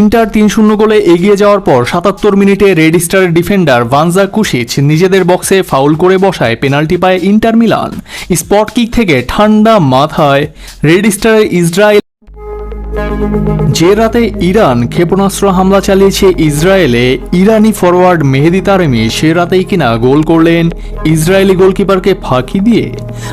Inter তিন শূন্য গোলে এগিয়ে যাওয়ার পর সাতাত্তর মিনিটে রেড স্টারের ডিফেন্ডার ভানজা কুশিচ নিজেদের বক্সে ফাউল করে বসায় পেনাল্টি পায় ইন্টার মিলান। স্পট কিক থেকে ঠান্ডা মাথায় রেড স্টারের ইসরায়েল যে রাতে ইরান ক্ষেপণাস্ত্র হামলা চালিয়েছে ইসরায়েলে, ইরানি ফরওয়ার্ড মেহেদি তারেমি সে রাতেই কিনা গোল করলেন ইসরায়েলি গোলকিপারকে ফাঁকি দিয়ে।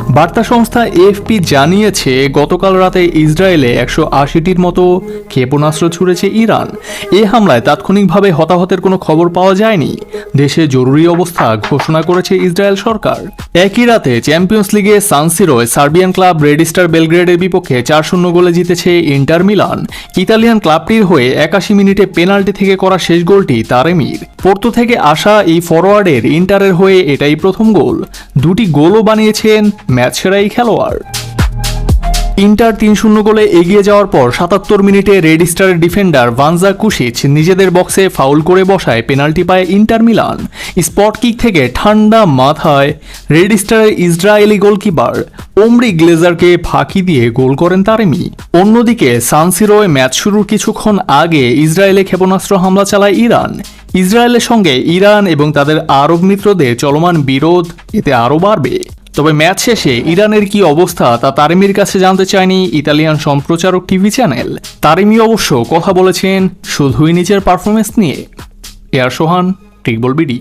বার্তা সংস্থা এএফপি জানিয়েছে, গতকাল রাতে ইসরায়েলে একশো আশিটির মতো ক্ষেপণাস্ত্র ছুড়েছে ইরান। এ হামলায় তাৎক্ষণিকভাবে হতাহতের কোনো খবর পাওয়া যায়নি। দেশে জরুরি অবস্থা ঘোষণা করেছে ইসরায়েল সরকার। একই রাতে চ্যাম্পিয়ন্স লিগে সানসিরোয় সার্বিয়ান ক্লাব রেড স্টার বেলগ্রেডের বিপক্ষে চার শূন্য গোলে জিতেছে ইন্টার মিলান। ইতালিয়ান ক্লাবটির হয়ে একাশি মিনিটে পেনাল্টি থেকে করা শেষ গোলটি তারেমির পোর্তো থেকে আসা এই ফরওয়ার্ডের ইন্টারের হয়ে এটাই প্রথম গোল। দুটি গোলও বানিয়েছেন ম্যাচ সেরা এই খেলোয়াড়। ইন্টার তিন শূন্য গোলে এগিয়ে যাওয়ার পর সাতাত্তর মিনিটে রেড স্টারের ডিফেন্ডার ভানজা কুশিচ নিজেদের বক্সে ফাউল করে বসায় পেনাল্টি পায় ইন্টার মিলান। স্পট কিক থেকে ঠান্ডা মাথায় রেড স্টারের ইসরায়েলি গোলকিপার ওমরি গ্লেজারকে ফাঁকি দিয়ে গোল করেন তারেমি। অন্যদিকে সানসিরোয় ম্যাচ শুরুর কিছুক্ষণ আগে ইসরায়েলে ক্ষেপণাস্ত্র হামলা চালায় ইরান। ইসরায়েলের সঙ্গে ইরান এবং তাদের আরব মিত্রদের চলমান বিরোধ এতে আরও বাড়বে। তবে ম্যাচ শেষে ইরানের কি অবস্থা তা তারিমির কাছে জানতে চায়নি ইতালিয়ান সম্প্রচারক টিভি চ্যানেল। তারিমি অবশ্য কথা বলেছেন, শুধুই নিজের পারফরমেন্স নিয়ে। এয়ার সোহান টিকবল বিডি